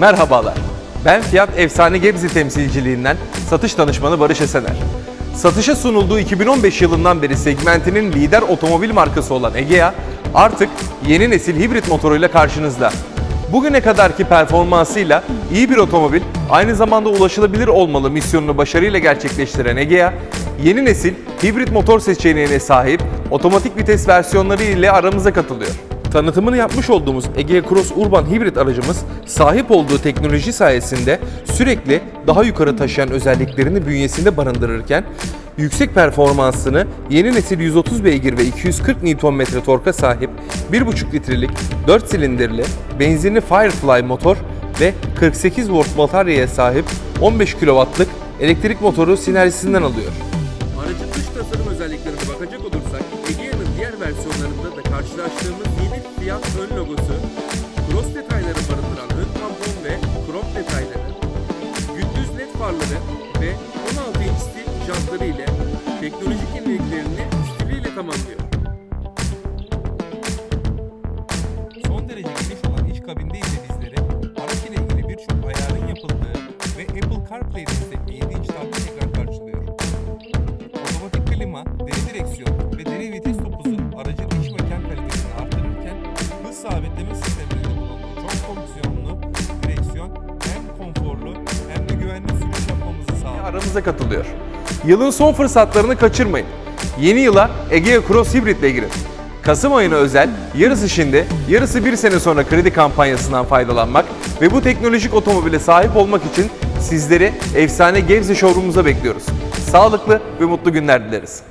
Merhabalar. Ben Fiyat Efsane Gebze temsilciliğinden satış danışmanı Barış Esener. Satışa sunulduğu 2015 yılından beri segmentinin lider otomobil markası olan Egea artık yeni nesil hibrit motoruyla karşınızda. Bugüne kadarki performansıyla iyi bir otomobil, aynı zamanda ulaşılabilir olmalı misyonunu başarıyla gerçekleştiren Egea, yeni nesil hibrit motor seçeneğine sahip otomatik vites versiyonları ile aramıza katılıyor. Tanıtımını yapmış olduğumuz Egea Cross Urban hibrit aracımız sahip olduğu teknoloji sayesinde sürekli daha yukarı taşıyan özelliklerini bünyesinde barındırırken yüksek performansını yeni nesil 130 beygir ve 240 Nm torka sahip 1.5 litrelik 4 silindirli benzinli Firefly motor ve 48 volt bataryaya sahip 15 kW'lık elektrik motoru sinerjisinden alıyor. Aracın dış tasarım özelliklerine bakacak olursak Egea'nın diğer versiyonlarında da karşılaştığımız yeni Fiat ön logosu, cross detayları barındıran ön tampon ve krom detayları, gündüz led farları ve 16 inç stil jantları ile teknolojik yeniliklerini stiliyle tamamlıyor. Son derece geniş olan iç kabinde ise bizleri araç ile ilgili birçok ayarın yapıldığı ve Apple CarPlay destekli 7 inç tablet ekran karşılıyor. Otomatik klima, deri direksiyon ve deri vites topuzu aramıza katılıyor. Yılın son fırsatlarını kaçırmayın. Yeni yıla Egea Cross Hybrid ile girin. Kasım ayına özel yarısı şimdi, yarısı bir sene sonra kredi kampanyasından faydalanmak ve bu teknolojik otomobile sahip olmak için sizleri efsane Gebze showroom'umuza bekliyoruz. Sağlıklı ve mutlu günler dileriz.